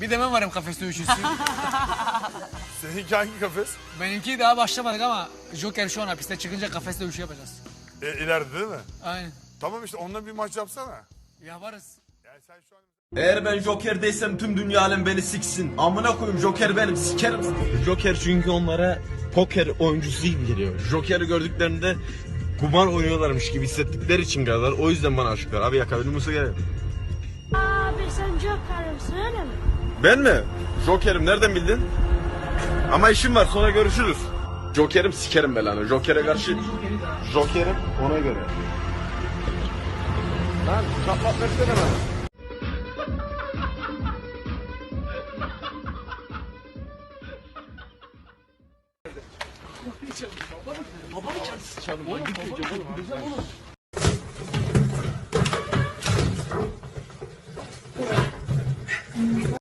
Bir de ben varım kafeste üçüncüsü. Seninki hangi kafes? Benimki daha başlamadık ama Joker şu an hapiste çıkınca kafeste üçü yapacağız. E, ileride değil mi? Aynen. Tamam işte onunla bir maç yapsana. Yaparız. Yani sen şu an... Eğer ben Joker değilsem tüm dünya alem beni siksin. Amına koyayım Joker benim sikerim. Joker çünkü onlara poker oyuncusu gibi geliyor. Joker'i gördüklerinde kumar oynuyorlarmış gibi hissettikleri için galiba. O yüzden bana aşıklar. Abi yakabilir misin gel. Öyle mi? Ben mi? Joker'im nereden bildin? Ama işim var sonra görüşürüz. Joker'im sikerim belanı. Joker'e karşı... Joker'im ona göre. Lan kapat versene bana.